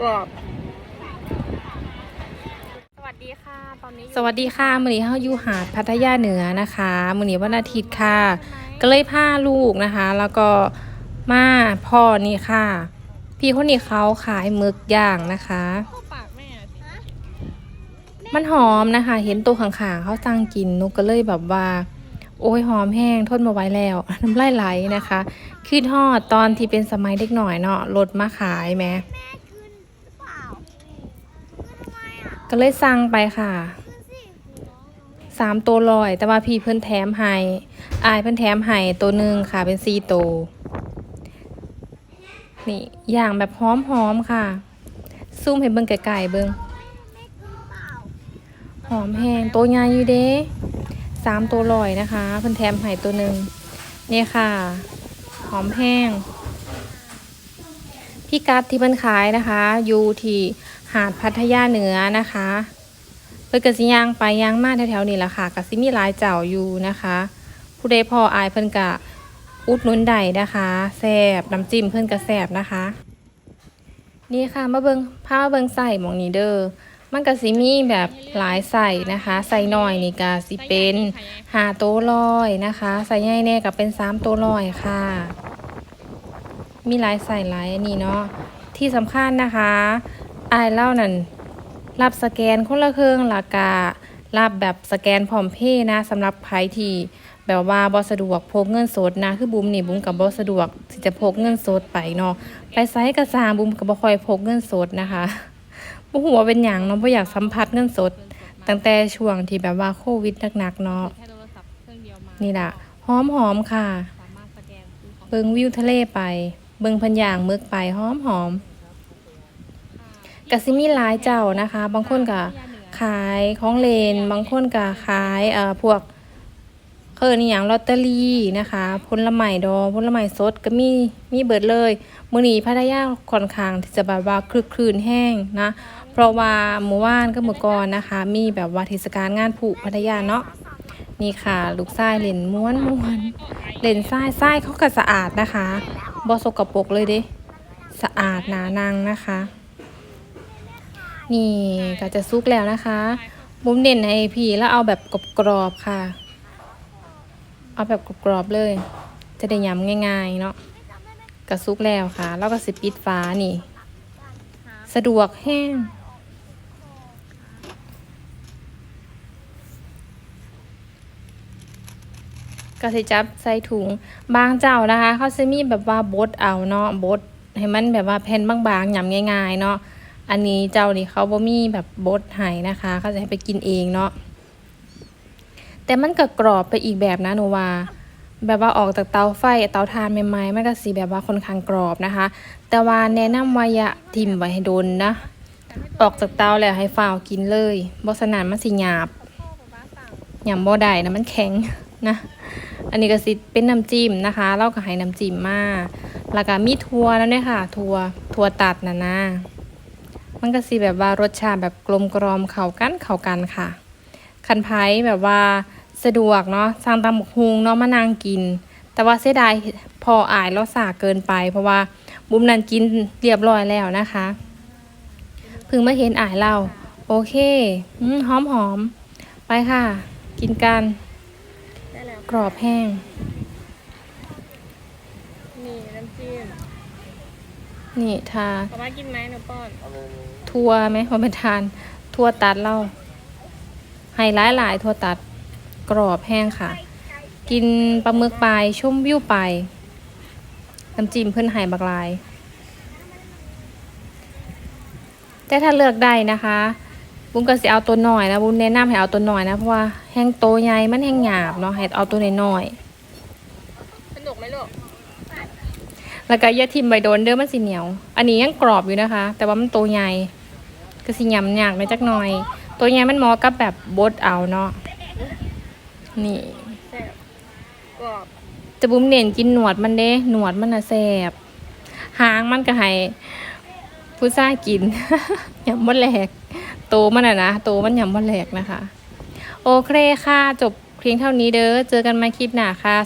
กรอบสวัสดีค่ะตอนนี้สวัสดีค่ะมือนี้เฮาอยู่หาดพัทยาเหนือนะคะมือนี้วันอาทิตย์ค่ะ ก็เลยพาลูกนะคะ แล้วก็มาพ่อนี่ค่ะ พี่คนนี้เขาขายหมึกย่างนะคะ ปากแม่มันหอมนะคะ เห็นตัวขางๆเขาสั่งกินนุกก็เลยแบบว่า โอ้ยหอมแห้งทนมาไว้แล้วน้ำลายไหลนะคะคือทอดตอนที่เป็นสมัยเด็กหน่อยเนาะรถมาขายแหมก็เลยสั่งไปค่ะสามตัวลอย แต่ว่าพี่เพิ่นแถมให้อายเพิ่นแถมให้ตัวหนึ่งค่ะ เป็นสี่ตัวนี่อย่างแบบหอมๆค่ะซูมให้เบิ่งไกลๆเบิ่งหอมแห้งตัวใหญ่อยู่เด้ สามตัวลอยนะคะเพิ่นแถมให้ตัวหนึ่งเนี่ยค่ะ หอมแห้งพี่กัดที่เพิ่นขายนะคะ อยู่ที่หาดพัทยาเหนือนะคะเพิ่นกสิย่างไปย่างมาแถวๆนี้แหละค่ะกสิมีลายเจ้าอยู่นะคะ ผู้ใดพออายเพิ่นกะอุดนุนได้นะคะแซบน้ำจิ้มเพิ่นกะแซบนะคะ นี่ค่ะมาเบิงผ้ามาเบิงใส่หมองนี้เด้อ มันก็สิมีแบบหลายใส่นะคะใส่น้อยนี่ก็สิเป็นหาโตวลอยนะคะใส่ใหญ่แน่ก็เป็นสามโตวลอยค่ะ มีหลายใส่หลายอันนี้เนาะที่สำคัญนะคะอายเล่านั่นรับสแกนคนละเครื่องละการับแบบสแกนพร้อมเพย์นะสำหรับใครที่แบบว่าบ่สะดวกพกเงินสดนะคือบุ้มนี่บุ้มกับบ่สะดวกที่จะพกเงินสดไปเนาะไปไซส์กระซางบุ้มกับบ่ค่อยพกเงินสดนะคะ บ่ฮู้ว่าเป็นหยังเนาะบ่อยากสัมผัสเงินสด ตั้งแต่ช่วงที่แบบว่าโควิดหนักๆเนาะแค่โทรศัพท์เครื่อมานี่ล่ะหอมๆค่ะ เบิงวิวทะเลไป เบิงพันอย่างมึกไปหอมหอมกสิมีหลายเจ้านะคะ บางคนก็ขายของเลน บางคนก็ขายเอ่อพวก เคยนี่อย่างลอตเตอรี่นะคะผลไม้ดองผลไม้สดก็มีมีเบิดเลยมื้อนี้พัทยาค่อนข้างที่จะแบบว่าคลึกคลืนแห้งนะ เพราะว่าเมื่อวานก็เมื่อก่อนนะคะ มีแบบว่าเทศกาลงานผุพัทยาเนาะนี่ค่ะ ลูกทรายเล่นม้วนม้วนเล่นทรายทรายเขาก็สะอาดนะคะบอสกปรกเลยเด้สะอาดหนานังนะคะ นี่ก็จะซุกแล้วนะคะบุ้มเด่นให้พี่แล้วเอาแบบกรอบๆค่ะ เอาแบบกรอบๆเลย จะได้ยำง่ายๆเนาะก็ซุกแล้วค่ะ แล้วก็สิปิดฟ้านี่ สะดวกแห้งก็สิจับใส่ถุงบางเจ้านะคะ เขาจะมีแบบว่าบดเอาเนาะบดให้มันแบบว่าแผ่นบางๆยำง่าย ๆ เนาะอันนี้เจ้านี่เขาบ่มีแบบบดให้นะคะ เขาจะให้ไปกินเองเนาะ แต่มันก็กรอบไปอีกแบบนะหนูว่าแบบว่าออกจากเตาไฟเตาถ่านใหม่ๆมันก็สีแบบว่าค่อนข้างกรอบนะคะ แต่ว่าแนะนำว่าอย่าทิ่มไว้ให้โดนนะ ออกจากเตาแล้วให้ฝ้าวกินเลยบ่สนานมันสิหยาบพ่อป๊าสั่งบ่ได้นะมันแข็งนะ อันนี้ก็สิเป็นน้ำจิ้มนะคะเราก็ให้น้ำจิ้มมาแล้วก็มีทัวแล้วเนี่ยค่ะทัวทัวตัดนะนะมันก็สิแบบว่ารสชาติแบบกลมกรอมเข้ากันเข้ากันค่ะ คันไผ่แบบว่า สะดวกเนาะสั่งตำบักฮุงเนาะมานั่งกิน แต่ว่าเสียดายพออายแล้วสาเกินไป เพราะว่าบุมนันกินเรียบร้อยแล้วนะคะเพิ่งมาเห็นอายเราโอเคอืมหอมหอมๆไปค่ะ กินกันได้แล้วกรอบแห้งนี่น้ำจิ้มนี่ทาป๊าป๊ากินไหมหนูป้อนทัวไหมพอเป็นทาน ทัวตัดเราไฮไลท์หลายทัวตัด กรอบแห้งค่ะ กินปลาหมึกไปชมวิวไปน้ำจิ้มเพื่อนไห่บักลาย แต่ถ้าเลือกได้นะคะ บุ้มก็สิเอาตัวหน่อยนะ บุ้มแนะนำให้เอาตัวหน่อยนะ เพราะว่าแห้งโตใหญ่มันแห้งหยาบเนาะให้เอาตัวน้อยๆสนุกไหมลูกแล้วก็อย่าทิมใบโดนเด้อมันสิเหนียว อันนี้ยังกรอบอยู่นะคะ แต่ว่ามันโตใหญ่ก็สิยำยากหน่อยจักหน่อย ตัวใหญ่มันเหมอกับแบบบดเอาเนาะ นี่แซ่บกรอบจะบุ้มเน่นกินหนวดมันเด้หนวดมันน่ะแสบหางมันก็ให้ผู้ซ่ายกินยำบดแหลกโตมันอะนะโตมันยำบดแหลกนะคะ โอเคค่ะ จบเพียงเท่านี้เด้อเจอกันใหมาคลิปหน้าค่ะ